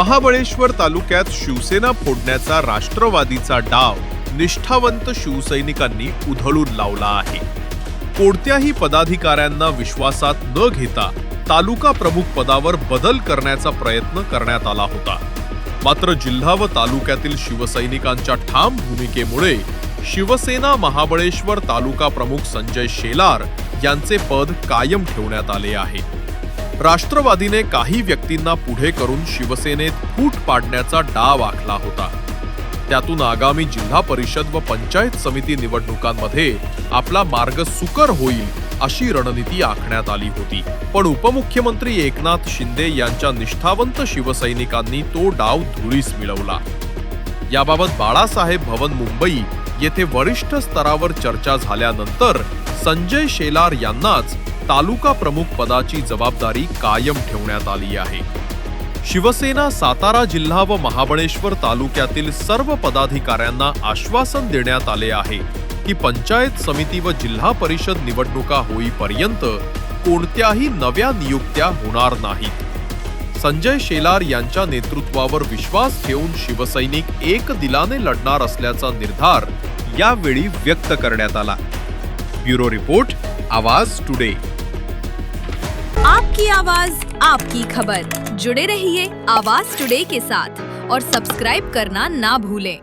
महाबळेश्वर तालुक्यात शिवसेना फोडण्याचा राष्ट्रवादीचा डाव निष्ठावंत शिवसैनिकांनी उधळून लावला आहे. कोणत्याही पदाधिकाऱ्यांना विश्वासात न घेता तालुका प्रमुख पदावर बदल करण्याचा प्रयत्न करण्यात आला होता. मात्र जिल्हा व तालुक्यातील शिवसैनिकांच्या ठाम भूमिकेमुळे शिवसेना महाबळेश्वर तालुका प्रमुख संजय शेलार यांचे पद कायम ठेवण्यात आले आहे. राष्ट्रवादीने काही व्यक्तींना पुढे करून शिवसेनेत फूट पाडण्याचा डाव आखला होता. त्यातून आगामी जिल्हा परिषद व पंचायत समिती निवडणुकांमध्ये आपला मार्ग सुकर होईल अशी रणनीती आखण्यात आली होती. पण उपमुख्यमंत्री एकनाथ शिंदे यांच्या निष्ठावंत शिवसैनिकांनी तो डाव धुळीस मिळवला. याबाबत बाळासाहेब भवन मुंबई येथे वरिष्ठ स्तरावर चर्चा झाल्यानंतर संजय शेलार यांनाच तालुका प्रमुख पदाची जबाबदारी कायम ठेवण्यात आली आहे. शिवसेना सातारा जिल्हा व महाबळेश्वर तालुक्यातील सर्व पदाधिकाऱ्यांना आश्वासन देण्यात आले आहे की पंचायत समिती व जिल्हा परिषद निवडणुका होईपर्यंत कोणत्याही नव्या नियुक्त्या होणार नाहीत. संजय शेलार यांच्या नेतृत्वावर विश्वास ठेवून शिवसैनिक एक दिलाने लढणार असल्याचा निर्धार यावेळी व्यक्त करण्यात आला. Bureau report Awaaz today. आपकी आवाज आपकी खबर। जुड़े रहिए आवाज टुडे के साथ और सब्सक्राइब करना ना भूलें।